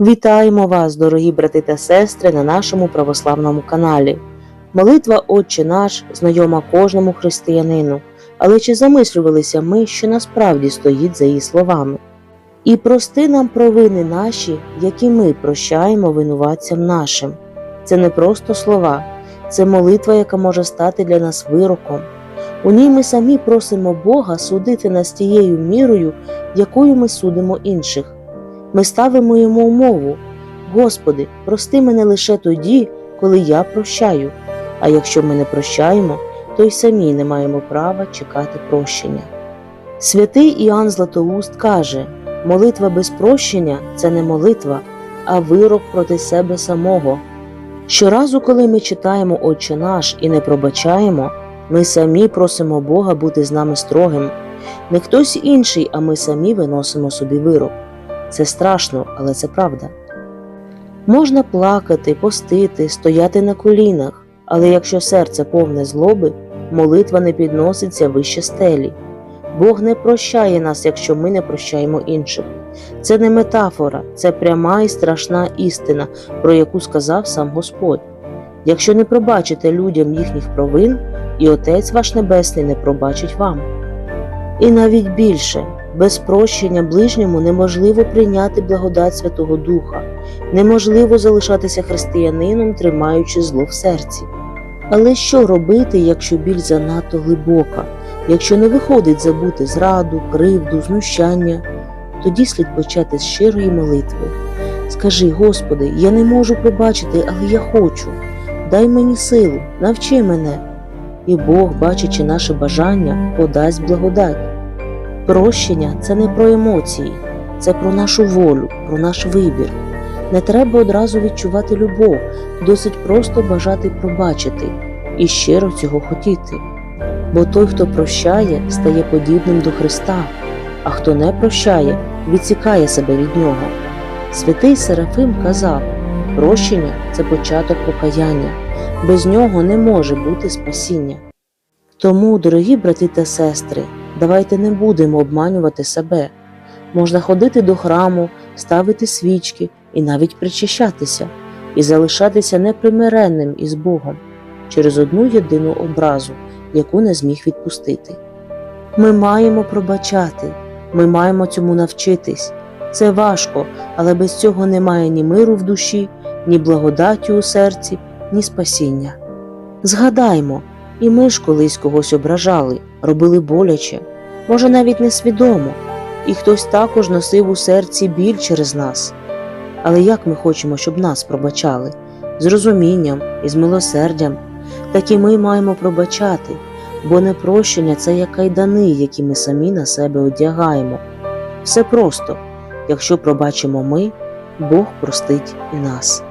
Вітаємо вас, дорогі брати та сестри, на нашому православному каналі. Молитва Отче наш знайома кожному християнину, але чи замислювалися ми, що насправді стоїть за її словами? І прости нам провини наші, які ми прощаємо винуватцям нашим. Це не просто слова, це молитва, яка може стати для нас вироком. У ній ми самі просимо Бога судити нас тією мірою, якою ми судимо інших. Ми ставимо йому умову Господи, прости мене лише тоді, коли я прощаю, а якщо ми не прощаємо, то й самі не маємо права чекати прощення. Святий Іоанн Златоуст каже: молитва без прощення це не молитва, а вирок проти себе самого. Щоразу, коли ми читаємо Отче наш і не пробачаємо, ми самі просимо Бога бути з нами строгим. Не хтось інший, а ми самі виносимо собі вирок. Це страшно, але це правда. Можна плакати, постити, стояти на колінах, але якщо серце повне злоби, молитва не підноситься вище стелі. Бог не прощає нас, якщо ми не прощаємо інших. Це не метафора, це пряма і страшна істина, про яку сказав сам Господь. Якщо не пробачите людям їхніх провин, і Отець ваш Небесний не пробачить вам. І навіть більше, без прощення ближньому неможливо прийняти благодать Святого Духа, неможливо залишатися християнином, тримаючи зло в серці. Але що робити, якщо біль занадто глибока, якщо не виходить забути зраду, кривду, знущання? Тоді слід почати з щирої молитви. Скажи, Господи, я не можу пробачити, але я хочу. Дай мені силу, навчи мене. І Бог, бачачи наше бажання, подасть благодать. Прощення це не про емоції, це про нашу волю, про наш вибір. Не треба одразу відчувати любов, досить просто бажати пробачити і щиро цього хотіти. Бо той, хто прощає, стає подібним до Христа, а хто не прощає, відсікає себе від нього. Святий Серафим казав: прощення це початок покаяння, без нього не може бути спасіння. Тому, дорогі брати та сестри, давайте не будемо обманювати себе. Можна ходити до храму, ставити свічки і навіть причащатися, і залишатися непримиренним із Богом через одну єдину образу, яку не зміг відпустити. Ми маємо пробачати, ми маємо цьому навчитись. Це важко, але без цього немає ні миру в душі, ні благодаті у серці, ні спасіння. Згадаймо, і ми ж колись когось ображали, робили боляче, може навіть несвідомо, і хтось також носив у серці біль через нас. Але як ми хочемо, щоб нас пробачали? З розумінням і з милосердям, так і ми маємо пробачати, бо непрощення це як кайдани, які ми самі на себе одягаємо. Все просто, якщо пробачимо ми, Бог простить і нас.